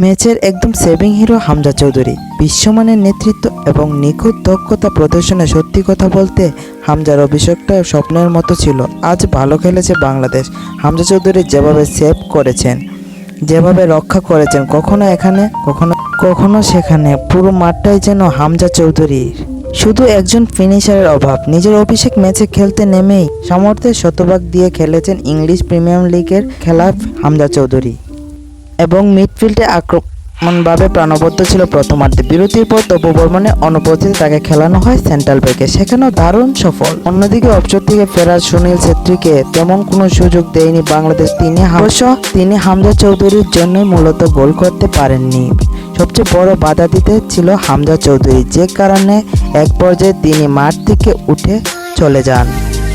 ম্যাচের একদম saving hero Hamza Chowdhury. বিশ্বমানের নেতৃত্ব এবং নিখুঁত দক্ষতা প্রদর্শনে সত্যি কথা বলতে হামজার অভিষেকটা স্বপ্নের মতো ছিল। আজ ভালো খেলেছে বাংলাদেশ। হামজা চৌধুরী যেভাবে সেভ করেছেন, যেভাবে রক্ষা করেছেন, কখনো এখানে, কখনো কখনো সেখানে, পুরো মাঠটাই যেন হামজা চৌধুরীর। শুধু একজন ফিনিশারের অভাব, নিজের অভিষেক ম্যাচে খেলতে নেমেই সামর্থ্যের শতভাগ দিয়ে খেলেছেন ইংলিশ প্রিমিয়ার লিগের খেলা হামজা চৌধুরী। এবং মিডফিল্ডে আক্রমণভাবে প্রাণবদ্ধ ছিল প্রথমার্ধে বিরতির পর তপু বর্মনের অনুপস্থিতিতে তাকে খেলানো হয় সেন্ট্রাল ব্যাকে। সেখানেও দারুণ সফল। অন্যদিকে অপচর থেকে ফেরার সুনীল ছেত্রীকে তেমন কোনো সুযোগ দেয়নি বাংলাদেশ। তিনি অবশ্য তিনি হামজা চৌধুরীর জন্য মূলত গোল করতে পারেননি। সবচেয়ে বড় বাধা দিতে ছিল হামজা চৌধুরী। যে কারণে এক পর্যায়ে তিনি মাঠ থেকে উঠে চলে যান।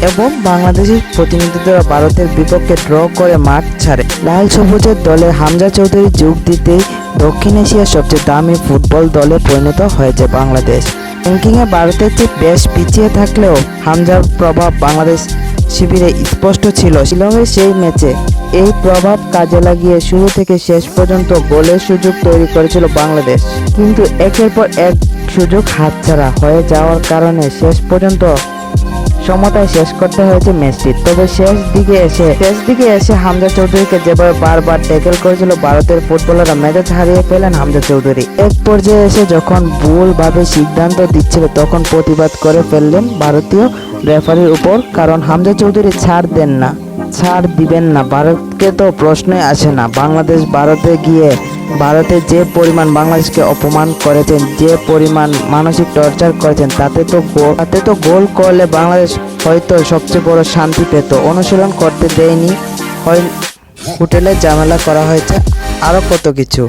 এবং বাংলাদেশের প্রতিনিধিরা ভারতের বিপক্ষে ড্র করে মাঠ ছাড়ে। লাল সবুজের দলে হামজা চৌধুরী যোগ দিতেই দক্ষিণ এশিয়ার সবচেয়ে দামি ফুটবল দলে পরিণত হয়েছে বাংলাদেশ। র্যাঙ্কিংয়ে ভারতের চেয়ে বেশ পিছিয়ে থাকলেও হামজার প্রভাব বাংলাদেশ শিবিরে স্পষ্ট ছিল। শিলংয়ের সেই ম্যাচে এই প্রভাব কাজে লাগিয়ে শুরু থেকে শেষ পর্যন্ত গোলের সুযোগ তৈরি করেছিল বাংলাদেশ। কিন্তু একের পর এক সুযোগ হাতছাড়া হয়ে যাওয়ার কারণে শেষ পর্যন্ত সমতায় শেষ করতে হয়েছে ম্যাচটি তবে শেষ দিকে এসে, শেষ দিকে এসে হামজা চৌধুরীকে যেভাবে বারবার ট্যাকেল করেছিল ভারতের ফুটবলাররা ম্যাচে হারিয়ে ফেলেন হামজা চৌধুরী। এক পর্যায়ে এসে যখন ভুলভাবে সিদ্ধান্ত দিচ্ছিল, তখন প্রতিবাদ করে ফেললেন ভারতীয় রেফারির উপর, কারণ হামজা চৌধুরী ছাড় দেন না। ছাড় দিবেন না। ভারতকে তো প্রশ্নই আসে না। বাংলাদেশ ভারতে গিয়ে ভারতে যে পরিমাণ বাংলাদেশকে অপমান করেছেন, যে পরিমাণ মানসিক টর্চার করেছেন, তাতে তো তাতে তো গোল করলে বাংলাদেশ হয়তো সবচেয়ে বড় শান্তি পেত। অনুশীলন করতে দেয়নি। হোটেলে ঝামেলা করা হয়েছে। আরও কত কিছু।